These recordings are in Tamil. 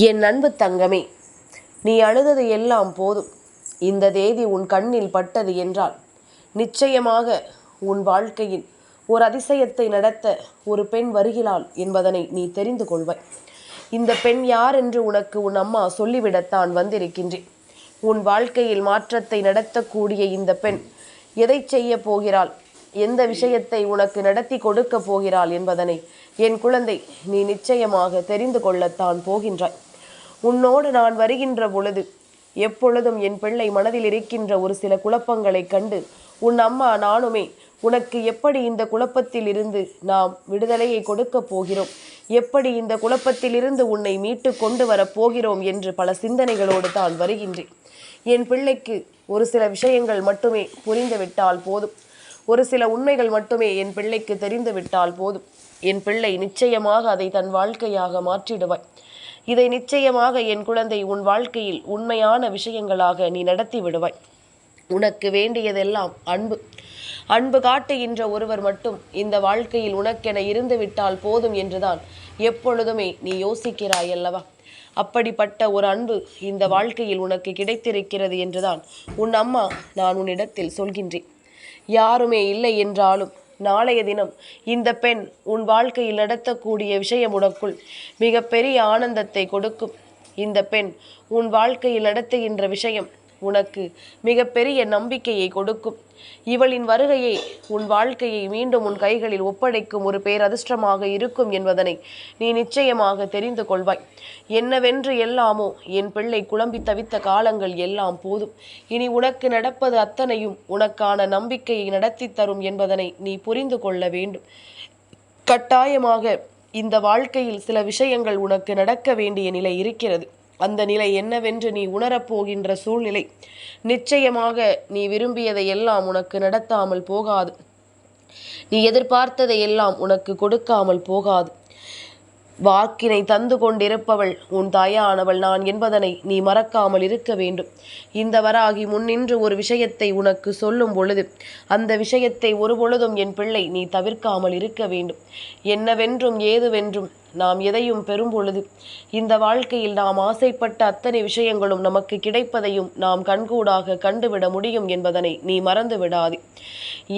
என் அன்பு தங்கமே நீ அழுதது எல்லாம் போதும். இந்த தேதி உன் கண்ணில் பட்டது என்றால் நிச்சயமாக உன் வாழ்க்கையில் ஒரு அதிசயத்தை நடத்த ஒரு பெண் வருகிறாள் என்பதனை நீ தெரிந்து கொள்வாய். இந்த பெண் யார் என்று உனக்கு உன் அம்மா சொல்லிவிடத்தான் வந்திருக்கின்றேன். உன் வாழ்க்கையில் மாற்றத்தை நடத்தக்கூடிய இந்த பெண் எதை செய்ய போகிறாள்? எந்த விஷயத்தை உனக்கு நடத்தி கொடுக்க போகிறாள் என்பதனை என் குழந்தை நீ நிச்சயமாக தெரிந்து கொள்ளத்தான் போகின்றாய். உன்னோடு நான் வருகின்ற பொழுது எப்பொழுதும் என் பிள்ளை மனதில் இருக்கின்ற ஒரு சில குழப்பங்களைக் கண்டு உன் அம்மா நானுமே உனக்கு எப்படி இந்த குழப்பத்தில் இருந்து நாம் விடுதலையை கொடுக்கப் போகிறோம்? எப்படி இந்த குழப்பத்தில் இருந்து உன்னை மீட்டு கொண்டு வரப் போகிறோம் என்று பல சிந்தனைகளோடு தான் வருகின்றேன். என் பிள்ளைக்கு ஒரு சில விஷயங்கள் மட்டுமே புரிந்துவிட்டால் போதும். ஒரு சில உண்மைகள் மட்டுமே என் பிள்ளைக்கு தெரிந்துவிட்டால் போதும். என் பிள்ளை நிச்சயமாக அதை தன் வாழ்க்கையாக மாற்றிடுவாய். இதை நிச்சயமாக என் குழந்தை உன் வாழ்க்கையில் உண்மையான விஷயங்களாக நீ நடத்தி விடுவாய். உனக்கு வேண்டியதெல்லாம் அன்பு. அன்பு காட்டுகின்ற ஒருவர் மட்டும் இந்த வாழ்க்கையில் உனக்கென இருந்து விட்டால் போதும் என்றுதான் எப்பொழுதுமே நீ யோசிக்கிறாய் அல்லவா? அப்படிப்பட்ட ஒரு அன்பு இந்த வாழ்க்கையில் உனக்கு கிடைத்திருக்கிறது என்றுதான் உன் அம்மா நான் உன்னிடத்தில் சொல்கின்றேன். யாருமே இல்லை என்றாலும் நாளைய தினம் இந்த பெண் உன் வாழ்க்கையில் நடத்தக்கூடிய விஷயம் உனக்குள் மிகப்பெரிய ஆனந்தத்தை கொடுக்கும். இந்த பெண் உன் வாழ்க்கையில் நடத்துகின்ற விஷயம் உனக்கு மிகப்பெரிய நம்பிக்கையை கொடுக்கும். இவளின் வருகையை உன் வாழ்க்கையை மீண்டும் உன் கைகளில் ஒப்படைக்கும் ஒரு பேரதிர்ஷ்டமாக இருக்கும் என்பதனை நீ நிச்சயமாக தெரிந்து கொள்வாய். என்னவென்று எல்லாமோ என் பிள்ளை குழம்பி தவித்த காலங்கள் எல்லாம் போதும். இனி உனக்கு நடப்பது அத்தனையும் உனக்கான நம்பிக்கையை நடத்தி தரும் என்பதனை நீ புரிந்து கொள்ள வேண்டும். கட்டாயமாக இந்த வாழ்க்கையில் சில விஷயங்கள் உனக்கு நடக்க வேண்டிய நிலை இருக்கிறது. அந்த நிலை என்னவென்று நீ உணரப்போகின்ற சூழ்நிலை. நிச்சயமாக நீ விரும்பியதை எல்லாம் உனக்கு நடத்தாமல் போகாது. நீ எதிர்பார்த்ததை எல்லாம் உனக்கு கொடுக்காமல் போகாது. வாக்கினை தந்து கொண்டிருப்பவள் உன் தாயானவள் நான் என்பதனை நீ மறக்காமல் இருக்க வேண்டும். இந்த வராகி முன்னின்று ஒரு விஷயத்தை உனக்கு சொல்லும் பொழுது அந்த விஷயத்தை ஒரு பொழுதும் என் பிள்ளை நீ தவிர்க்காமல் இருக்க வேண்டும். என்னவென்றும் ஏதுவென்றும் நாம் எதையும் பெறும் பொழுது இந்த வாழ்க்கையில் நாம் ஆசைப்பட்ட அத்தனை விஷயங்களும் நமக்கு கிடைப்பதையும் நாம் கண்கூடாக கண்டுவிட முடியும் என்பதனை நீ மறந்து விடாதே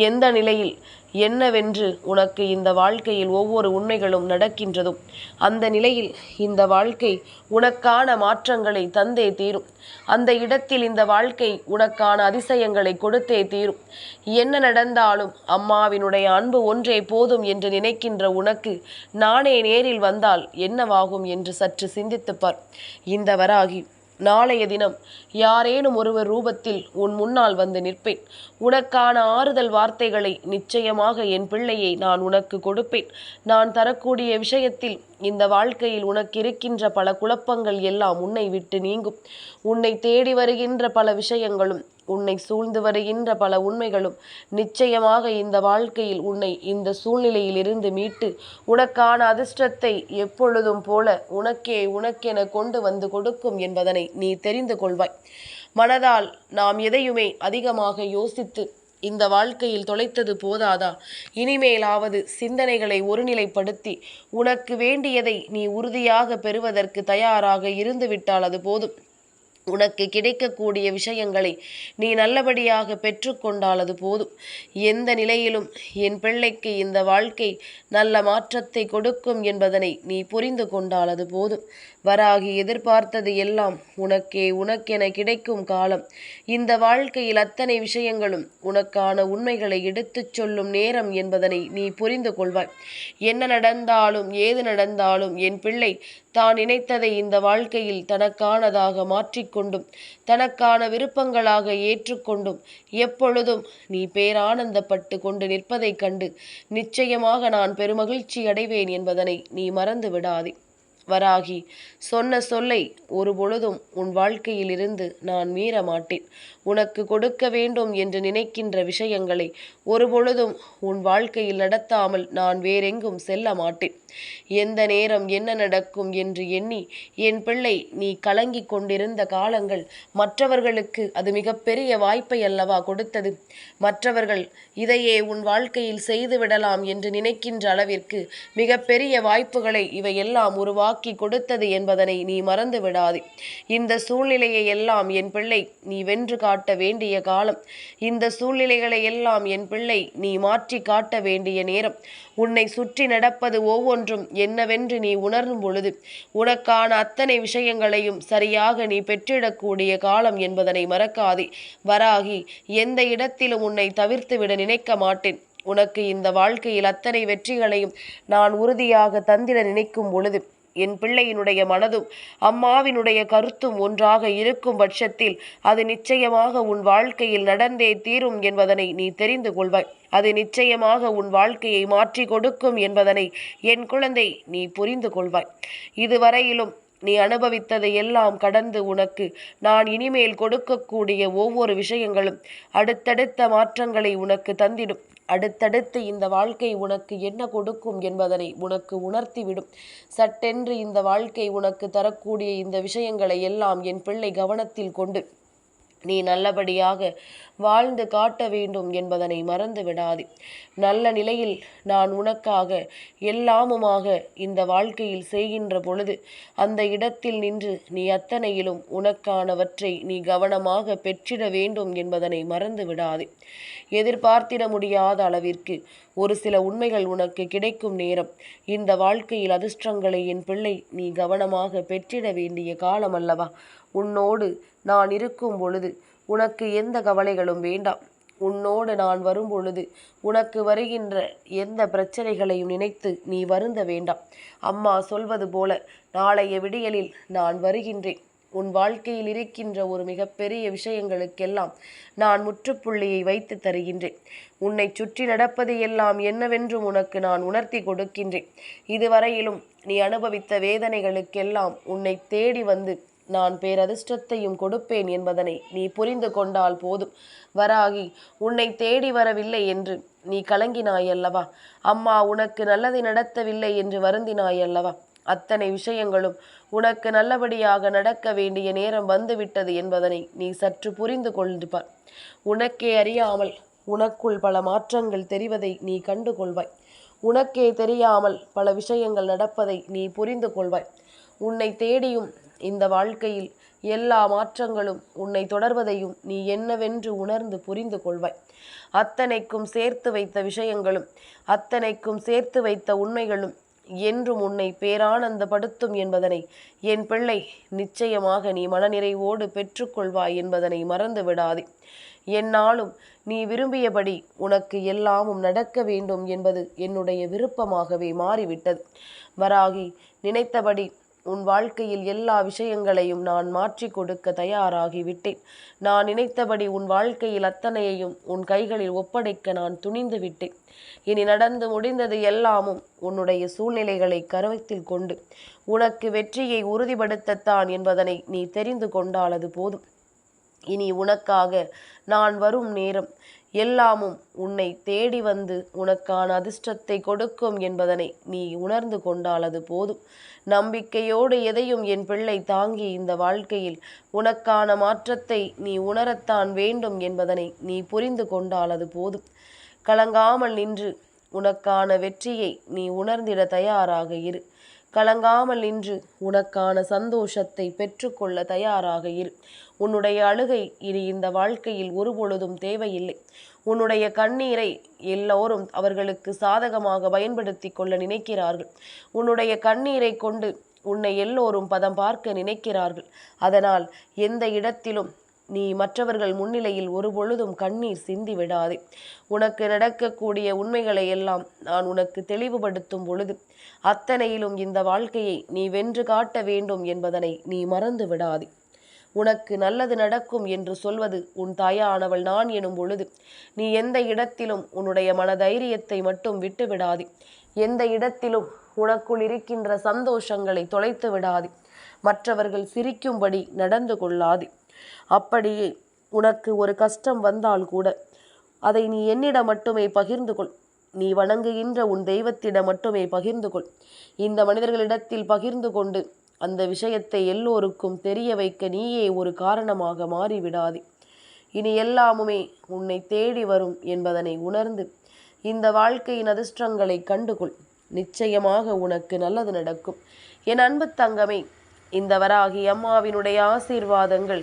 எந்த நிலையில் என்னவென்று உனக்கு இந்த வாழ்க்கையில் ஒவ்வொரு உண்மைகளும் நடக்கின்றதோ அந்த நிலையில் இந்த வாழ்க்கை உனக்கான மாற்றங்களை தந்தே தீரும். அந்த இடத்தில் இந்த வாழ்க்கை உனக்கான அதிசயங்களை கொடுத்தே தீரும். என்ன நடந்தாலும் அம்மாவினுடைய அன்பு ஒன்றே போதும் என்று நினைக்கின்ற உனக்கு நானே நேரில் வந்தால் என்னவாகும் என்று சற்று சிந்தித்துப்பார் இந்த வராகி நாளைய தினம் யாரேனும் ஒருவர் ரூபத்தில் உன் முன்னால் வந்து நிற்பேன். உனக்கான ஆறுதல் வார்த்தைகளை நிச்சயமாக என் பிள்ளையை நான் உனக்கு கொடுப்பேன். நான் தரக்கூடிய விஷயத்தில் இந்த வாழ்க்கையில் உனக்கு இருக்கின்ற பல குழப்பங்கள் எல்லாம் உன்னை விட்டு நீங்கும். உன்னை தேடி வருகின்ற பல விஷயங்களும் உன்னை சூழ்ந்து வருகின்ற பல உண்மைகளும் நிச்சயமாக இந்த வாழ்க்கையில் உன்னை இந்த சூழ்நிலையில் இருந்து மீட்டு உனக்கான அதிர்ஷ்டத்தை எப்பொழுதும் போல உனக்கே உனக்கென கொண்டு வந்து கொடுக்கும் என்பதனை நீ தெரிந்து கொள்வாய். மனதால் நாம் எதையுமே அதிகமாக யோசித்து இந்த வாழ்க்கையில் தொலைத்தது போதாதா? இனிமேலாவது சிந்தனைகளை ஒருநிலைப்படுத்தி உனக்கு வேண்டியதை நீ உறுதியாக பெறுவதற்கு தயாராக இருந்துவிட்டால் அது போதும். உனக்கு கிடைக்கக்கூடிய விஷயங்களை நீ நல்லபடியாக பெற்றுக்கொண்டால் அது போதும். எந்த நிலையிலும் என் பிள்ளைக்கு இந்த வாழ்க்கை நல்ல மாற்றத்தை கொடுக்கும் என்பதனை நீ புரிந்து கொண்டால் அது போதும். வராகி எதிர்பார்த்தது எல்லாம் உனக்கே உனக்கென கிடைக்கும் காலம். இந்த வாழ்க்கையில் அத்தனை விஷயங்களும் உனக்கான உண்மைகளை எடுத்துச் சொல்லும் நேரம் என்பதனை நீ புரிந்து கொள்வாய். என்ன நடந்தாலும் ஏது நடந்தாலும் என் பிள்ளை தான் நினைத்ததை இந்த வாழ்க்கையில் தனக்கானதாக மாற்றிக்கொண்டும் தனக்கான விருப்பங்களாக ஏற்றுக்கொண்டும் எப்பொழுதும் நீ பேரானந்தப்பட்டு கொண்டு நிற்பதைக் கண்டு நிச்சயமாக நான் பெருமகிழ்ச்சி அடைவேன் என்பதனை நீ மறந்து விடாதே. வராகி. சொன்ன சொல்லை ஒரு பொழுதும் உன் வாழ்க்கையில் இருந்து நான் மீற மாட்டேன். உனக்கு கொடுக்க வேண்டும் என்று நினைக்கின்ற விஷயங்களை ஒரு பொழுதும் உன் வாழ்க்கையில் நடத்தாமல் நான் வேறெங்கும் செல்ல மாட்டேன். எந்த நேரம் என்ன நடக்கும் என்று எண்ணி என் பிள்ளை நீ கலங்கிக் கொண்டிருந்த காலங்கள் மற்றவர்களுக்கு அது மிகப்பெரிய வாய்ப்பை அல்லவா கொடுத்தது? மற்றவர்கள் இதையே உன் வாழ்க்கையில் செய்து விடலாம் என்று நினைக்கின்ற அளவிற்கு மிகப்பெரிய வாய்ப்புகளை இவையெல்லாம் உருவாக ஆக்கி கொடுத்தது என்பதனை நீ மறந்து விடாதே. இந்த சூழ்நிலையை எல்லாம் என் பிள்ளை நீ வென்று காட்ட வேண்டிய காலம். இந்த சூழ்நிலைகளை எல்லாம் என் பிள்ளை நீ மாற்றி காட்ட வேண்டிய நேரம். உன்னை சுற்றி நடப்பது ஒவ்வொன்றும் என்னவென்று நீ உணரும் பொழுது உனக்கான அத்தனை விஷயங்களையும் சரியாக நீ பெற்றிடக்கூடிய காலம் என்பதனை மறக்காதே. வராகி எந்த இடத்திலும் உன்னை தவிர்த்து விட நினைக்க மாட்டேன். உனக்கு இந்த வாழ்க்கையில் அத்தனை வெற்றிகளையும் நான் உறுதியாக தந்திட நினைக்கும் பொழுது என் பிள்ளையினுடைய மனதும் அம்மாவினுடைய கருத்தும் ஒன்றாக இருக்கும் பட்சத்தில் அது நிச்சயமாக உன் வாழ்க்கையில் நடந்தே தீரும் என்பதனை நீ தெரிந்து கொள்வாய். அது நிச்சயமாக உன் வாழ்க்கையை மாற்றி கொடுக்கும் என்பதனை என் குழந்தை நீ புரிந்து கொள்வாய். இதுவரையிலும் நீ அனுபவித்ததை எல்லாம் கடந்து உனக்கு நான் இனிமேல் கொடுக்கக்கூடிய ஒவ்வொரு விஷயங்களும் அடுத்தடுத்த மாற்றங்களை உனக்கு தந்திடும். அடுத்தடுத்து இந்த வாழ்க்கை உனக்கு என்ன கொடுக்கும் என்பதனை உனக்கு உணர்த்திவிடும். சட்டென்று இந்த வாழ்க்கை உனக்கு தரக்கூடிய இந்த விஷயங்களை எல்லாம் என் பிள்ளை கவனத்தில் கொண்டு நீ நல்லபடியாக வாழ்ந்து காட்ட வேண்டும் என்பதனை மறந்து விடாதே. நல்ல நிலையில் நான் உனக்காக எல்லாமுமாக இந்த வாழ்க்கையில் செய்கின்ற பொழுது அந்த இடத்தில் நின்று நீ அத்தனையிலும் உனக்கானவற்றை நீ கவனமாக பெற்றிட வேண்டும் என்பதனை மறந்து விடாதே. எதிர்பார்த்திட முடியாத அளவிற்கு ஒரு சில உண்மைகள் உனக்கு கிடைக்கும் நேரம். இந்த வாழ்க்கையில் அதிர்ஷ்டங்களை என் பிள்ளை நீ கவனமாக பெற்றிட வேண்டிய காலம் அல்லவா உன்னோடு நான் இருக்கும் பொழுது உனக்கு எந்த கவலைகளும் வேண்டாம். உன்னோடு நான் வரும் பொழுது உனக்கு வருகின்ற எந்த பிரச்சனைகளையும் நினைத்து நீ வருந்த வேண்டாம். அம்மா சொல்வது போல நாளைய விடியலில் நான் வருகின்றேன். உன் வாழ்க்கையில் இருக்கின்ற ஒரு மிகப்பெரிய விஷயங்களுக்கெல்லாம் நான் முற்றுப்புள்ளியை வைத்து தருகின்றேன். உன்னை சுற்றி நடப்பது எல்லாம் என்னவென்றும் உனக்கு நான் உணர்த்தி கொடுக்கின்றேன். இதுவரையிலும் நீ அனுபவித்த வேதனைகளுக்கெல்லாம் உன்னை தேடி வந்து நான் பேரதிர்ஷ்டத்தையும் கொடுப்பேன் என்பதனை நீ புரிந்து கொண்டால் போதும். வராகி உன்னை தேடி வரவில்லை என்று நீ கலங்கினாயல்லவா? அம்மா உனக்கு நல்லதை நடத்தவில்லை என்று வருந்தினாயல்லவா? அத்தனை விஷயங்களும் உனக்கு நல்லபடியாக நடக்க வேண்டிய நேரம் வந்துவிட்டது என்பதனை நீ சற்று புரிந்து கொள்ளுப்பார் உனக்கே அறியாமல் உனக்குள் பல மாற்றங்கள் தெரிவதை நீ கண்டு கொள்வாய். உனக்கே தெரியாமல் பல விஷயங்கள் நடப்பதை நீ புரிந்து கொள்வாய். உன்னை தேடியும் இந்த வாழ்க்கையில் எல்லா மாற்றங்களும் உன்னை தொடர்வதையும் நீ என்னவென்று உணர்ந்து புரிந்து கொள்வாய். அத்தனைக்கும் சேர்த்து வைத்த விஷயங்களும் அத்தனைக்கும் சேர்த்து வைத்த உண்மைகளும் என்றும் உன்னை பேரானந்தப்படுத்தும் என்பதனை என் பிள்ளை நிச்சயமாக நீ மனநிறைவோடு பெற்றுக்கொள்வாய் என்பதனை மறந்து விடாதே. என்னாலும் நீ விரும்பியபடி உனக்கு எல்லாமும் நடக்க வேண்டும் என்பது என்னுடைய விருப்பமாகவே மாறிவிட்டது. வராகி நினைத்தபடி உன் வாழ்க்கையில் எல்லா விஷயங்களையும் நான் மாற்றி கொடுக்க தயாராகிவிட்டேன். நான் நினைத்தபடி உன் வாழ்க்கையில் அத்தனையையும் உன் கைகளில் ஒப்படைக்க நான் துணிந்து விட்டேன். இனி நடந்து முடிந்தது எல்லாமும் உன்னுடைய சூழ்நிலைகளை கருவத்தில் கொண்டு உனக்கு வெற்றியை உறுதிப்படுத்தத்தான் என்பதனை நீ தெரிந்து கொண்டால் அது போதும். இனி உனக்காக நான் வரும் நேரம் எல்லாமும் உன்னை தேடி வந்து உனக்கான அதிர்ஷ்டத்தை கொடுக்கும் என்பதனை நீ உணர்ந்து கொண்டால் அது போதும். நம்பிக்கையோடு எதையும் என் பிள்ளை தாங்கி இந்த வாழ்க்கையில் உனக்கான மாற்றத்தை நீ உணரத்தான் வேண்டும் என்பதனை நீ புரிந்து கொண்டால் அது போதும். கலங்காமல் நின்று உனக்கான வெற்றியை நீ உணர்ந்திட தயாராக இரு. கலங்காமல் நின்று உனக்கான சந்தோஷத்தை பெற்றுக்கொள்ள தயாராக இரு. உன்னுடைய அழுகை இனி இந்த வாழ்க்கையில் ஒருபொழுதும் தேவையில்லை. உன்னுடைய கண்ணீரை எல்லோரும் அவர்களுக்கு சாதகமாக பயன்படுத்தி கொள்ள நினைக்கிறார்கள். உன்னுடைய கண்ணீரை கொண்டு உன்னை எல்லோரும் பதம் பார்க்க நினைக்கிறார்கள். அதனால் எந்த இடத்திலும் நீ மற்றவர்கள் முன்னிலையில் ஒரு பொழுதும் கண்ணீர் சிந்தி விடாதே. உனக்கு நடக்கக்கூடிய உண்மைகளை எல்லாம் நான் உனக்கு தெளிவுபடுத்தும் பொழுது அத்தனையிலும் இந்த வாழ்க்கையை நீ வென்று காட்ட வேண்டும் என்பதனை நீ மறந்து விடாதே. உனக்கு நல்லது நடக்கும் என்று சொல்வது உன் தாயானவள் நான் எனும் பொழுது நீ எந்த இடத்திலும் உன்னுடைய மனதைரியத்தை மட்டும் விட்டு விடாதே. எந்த இடத்திலும் உனக்குள் இருக்கின்ற சந்தோஷங்களை தொலைத்து விடாதே. மற்றவர்கள் சிரிக்கும்படி நடந்து கொள்ளாதே. அப்படியே உனக்கு ஒரு கஷ்டம் வந்தால் கூட அதை நீ என்னிடம் மட்டுமே பகிர்ந்து கொள். நீ வணங்குகின்ற உன் தெய்வத்திடம் மட்டுமே பகிர்ந்து கொள். இந்த மனிதர்களிடத்தில் பகிர்ந்து கொண்டு அந்த விஷயத்தை எல்லோருக்கும் தெரிய வைக்க நீயே ஒரு காரணமாக மாறிவிடாதே. இனி எல்லாமுமே உன்னை தேடி வரும் என்பதனை உணர்ந்து இந்த வாழ்க்கையின் அதிர்ஷ்டங்களை கண்டுகொள். நிச்சயமாக உனக்கு நல்லது நடக்கும். என் அன்பு தங்கமே இந்த வராகி அம்மாவினுடைய ஆசீர்வாதங்கள்